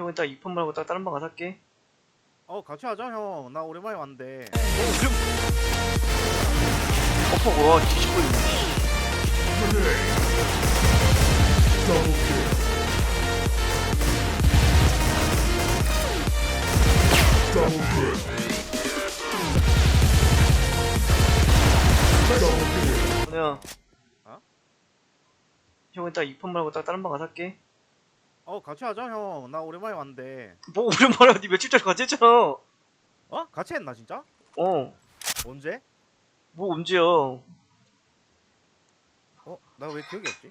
형 이따 2판 말고 딱 다른 방 가서 할게 어 같이 하자 형. 나 오랜만에 왔는데. 어퍼 와 뒤집고 있네. 뭐냐 어? 형 이따 2판 말고 딱 다른 방 가서 할게 어 같이 하자 형. 나 오랜만에 왔는데. 뭐 오랜만에 니 며칠 전에 같이 했잖아 어? 같이 했나 진짜? 어뭐 언제? 언제야 어? 나 왜 기억이 없지?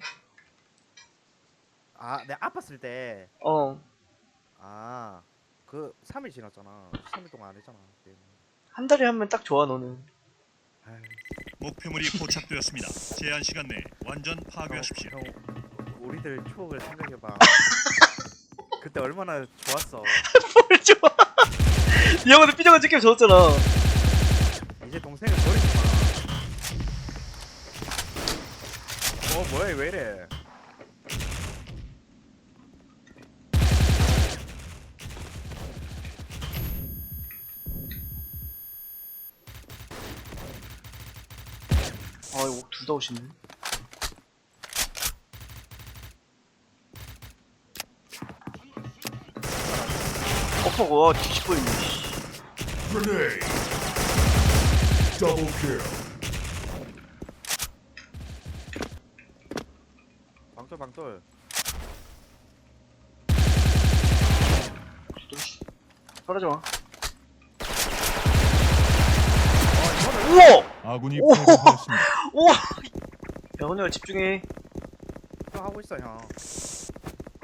아, 내가 아팠을 때. 어 아, 그 3일 지났잖아. 3일 동안 안 했잖아. 그때. 한 달에 하면 딱 좋아 너는 목표물이 포착되었습니다. 제한 시간 내에 완전 파괴하십시오. 형, 형, 우리들 추억을 생각해봐. 그때 얼마나 좋았어. 뭘 좋아 니 형한테 삐져가 찍히면 졌잖아 이제 동생을 버리지 마. 어, 뭐야, 왜 이래? 아 이거 둘다 오시네 와 뒤집고 있네 씨. Grenade. Double kill. 방돌, 방돌. 사라져 마 어, 우와 아군이 오! 패배하였습니다. 우와 야 헌혈 집중해 형 하고 있어, 형.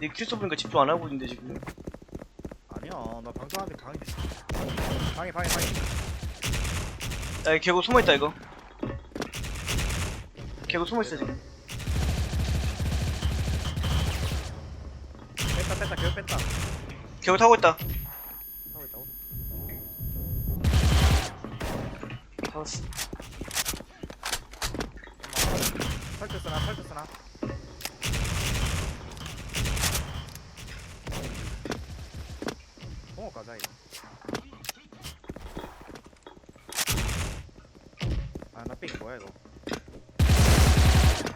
니 킬쏘 보니까 집중 안 하고 있는데 지금 아니야, 나 방송하는데 방해. 방해, 방해, 방해. 야이 개구 숨어있다 이거 개구 숨어있어 지금 뺐다, 뺐다, 개ው 뺐다. 개구 타고 있다 하고 있다고? 잡았어 설득 쓰나, 설득 쓰나. 공업 가자, 이거. 아, 나삥 뭐야, 이거.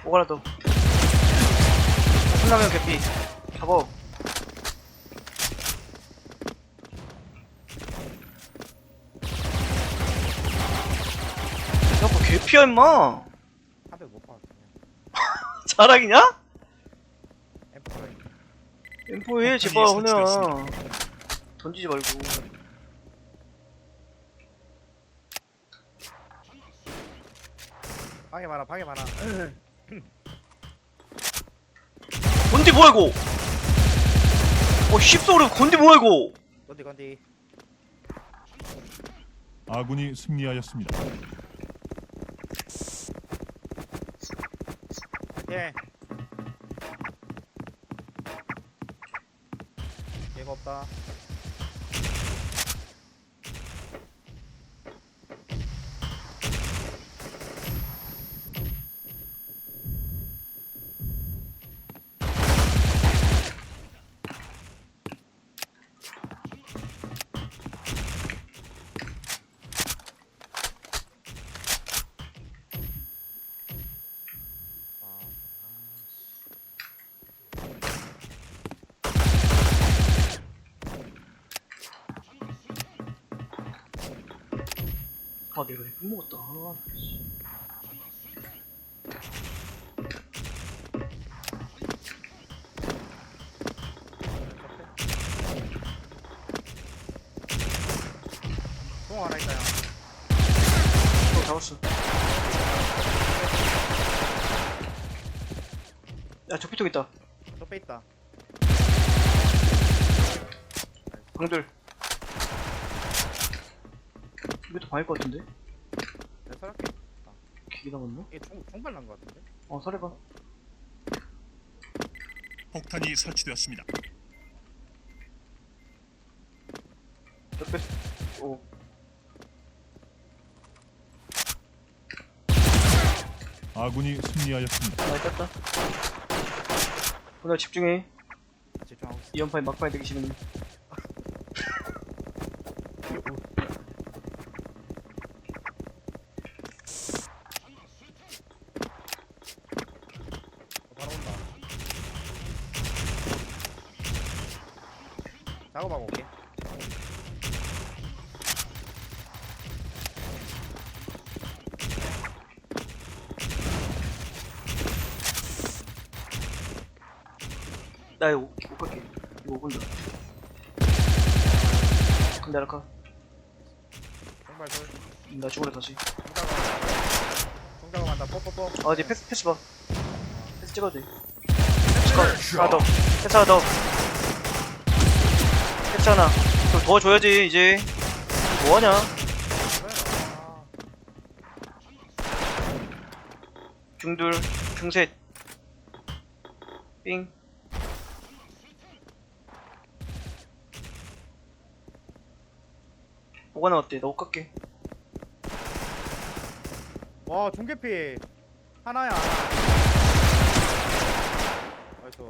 오가라도 신라면 개피 잡어 야뭐 개피야 임마 한대 못 봐. 자랑이냐? 엠프가 엠포해 제발 헌혜야 던지지 말고 방해 많아, 방해 많아. 건디 뭐야 이거 어 씹소리 건디 뭐야 이거 건디, 건디. 아군이 승리하였습니다. 예. 아 내가 이거 먹었다 아, 씨. 통 하나 있다 형. 또 잡았어 야 적피통 있다 저빼 있다. 방들 이것도 방일 것 같은데? 살았게. 기기 남았나? 이게 총 총발 난거 같은데. 어 설해봐 폭탄이 설치되었습니다. 옆에 오 아군이 승리하였습니다. 많이 땄다 오늘 집중해 집중하고 있어 이 연파에 막판에 되기 싫으면 어, 바로 온다 작업하고 올게 나 이거 못, 못 갈게 이거 못 본다. 근데 알까? 정발 돌나 죽으래 다시. 뽀뽀뽀. 아 어디 패스 패스 봐. 패스 찍어도 돼. Headshot. 하나 더. 패스 하나 더. 패스 하나. 좀 도와줘야지 이제. 뭐하냐? 아, 중둘 중셋. 삥 뭐가 나왔대 나옷 갈게 와 중계피 하나야 나이스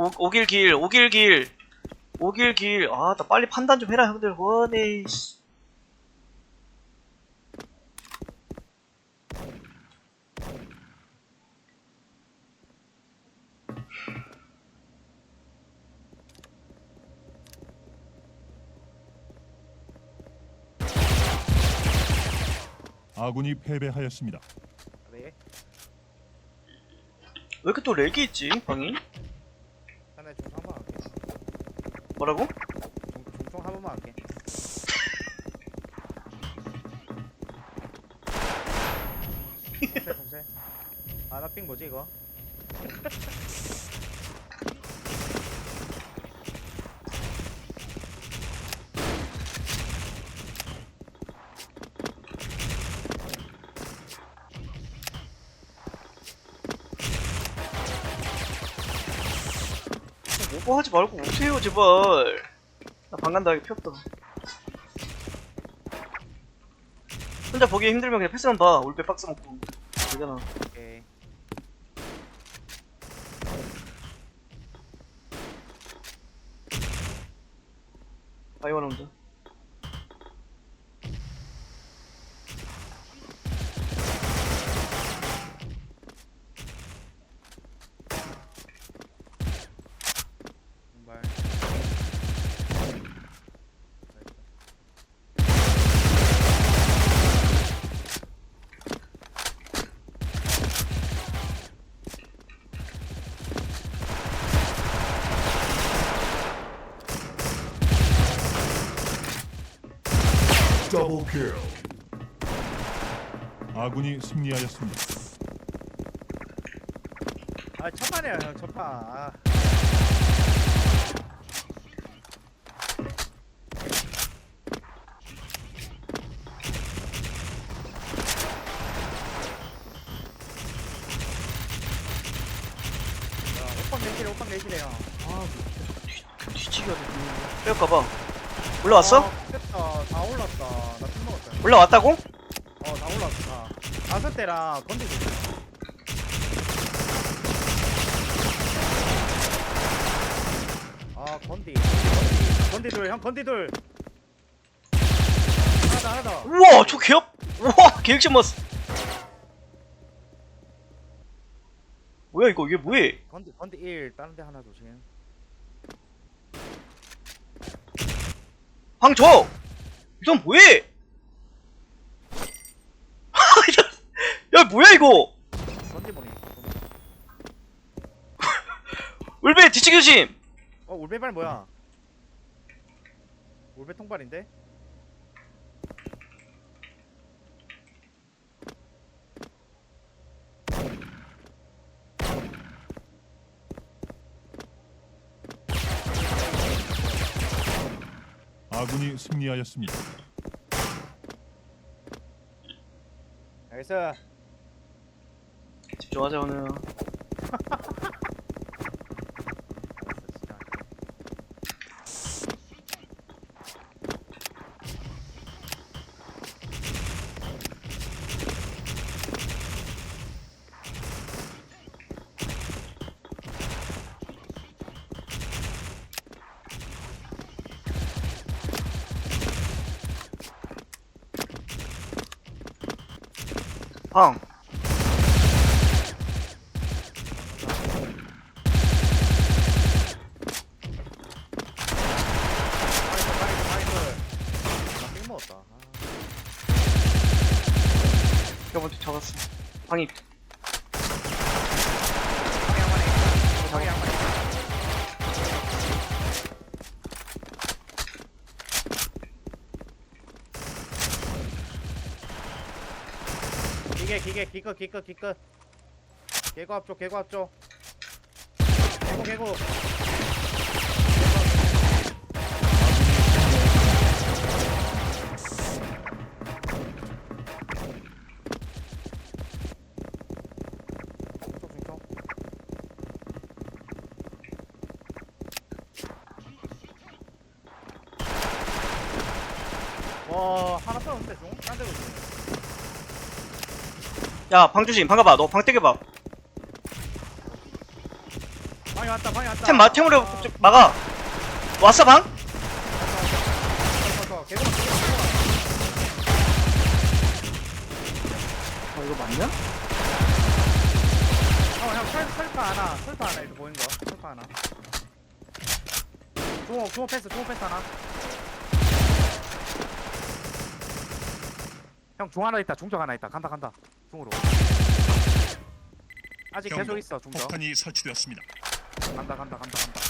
오, 오길 길, 오길 길, 오길 길. 아, 나 빨리 판단 좀 해라, 형들. 원에, 씨. 아군이 패배하였습니다. 네 왜 이렇게 또 렉이 있지, 방이? 하나 중총 한번 할게 뭐라고? 중, 중총 한 번만 할게 동세 동세 아나삥 뭐지 이거 오버 하지 말고 오세요, 제발. 나 방 간다, 이거 피었다. 혼자 보기 힘들면 그냥 패스만 봐. 올빼 박스 먹고. 되잖아. 오케이 바이원 혼자. 정말 Double kill. 아군이 승리하였습니다. 아 첫판이야 형 첫판 아. 오빵 오빵 형 아, 뒤치기가. 올라왔어? 아, 됐다 다 올랐다 나술 먹었다 올라왔다고? 대랑 건디도 있어. 아 건디 건디 건디 건디돌 형 건디돌 하나다 하나다 우와, 저 개업! 우와, 계획션 봤어. 뭐야, 이거, 이게 뭐해? 건디 건디 1 다른 데 하나 조심 황 줘! 이 사람 뭐해? 야, 뭐야, 이거! 울베 뒤치기 조심! 어 울베발 뭐야 울베 통발인데 아군이 승리하였습니다. 나이스 집중하자 오늘 펑 방이 마리 있다. 기계 기계 기껏 기껏 기껏 개구 앞쪽 개구 앞쪽 개구 개구 와 하나 싸웠는데 중? 딴 데로 중 야, 방 조심. 방 가봐. 너방 떼겨봐. 방이 왔다 방이 왔다 템 마, 템으로 좀 막아. 왔어, 방? 개구 어, 이거 맞냐? 어형 설파 하나 설파 하나 이렇게 보이는 거 설파 하나 중호 중호 패스 중호 패스 하나 형 중 하나 있다 중적 하나 있다 간다 간다 중으로 아직 계속. 있어 중적 폭탄이 설치되었습니다. 간다 간다 간다 간다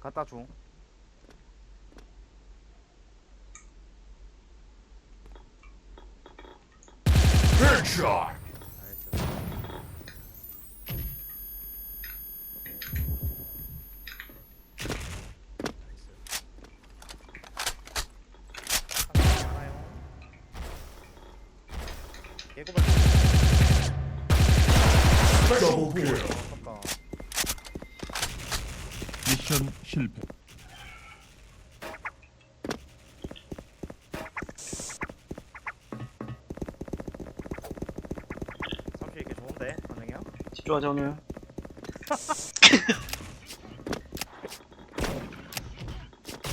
갔다 중 Headshot. 나이스 나이스 하나요 개구발 Double kill. 아깝다 미션 실패. 삼촌 이게 좋은데 형? 집중하자, 오늘.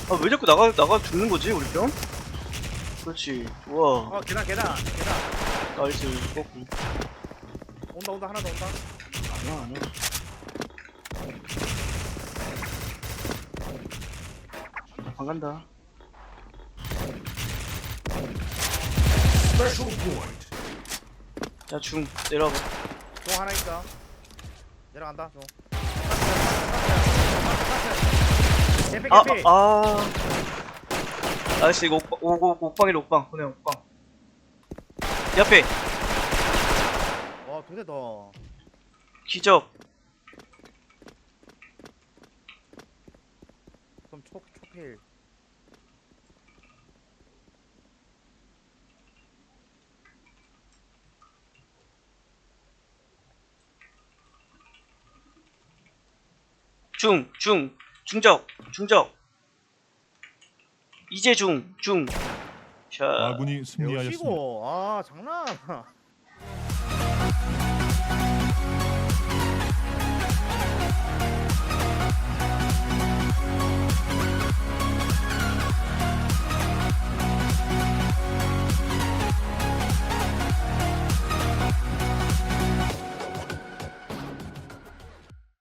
아, 왜 자꾸 나가, 나가 죽는 거지, 우리 편? 그렇지. 우와. 어 계단 계단 계단 나이스. 꺾고. 온다 온다 하나 더 온다 아니야, 아니야. 방 간다. Special point. 야, 중. 내려와봐. 종 하나 있어 내려간다 종 개피 아, 개피 아, 아. 나이스, 이거 옥방, 오, 오, 옥방이래, 옥방. 보내, 옥방. 옆에, 와더 기적. 그럼 초 초필 중, 중, 중적, 중적. 이제 중, 중. 자, 아군이 승리하였습니다. 아 장난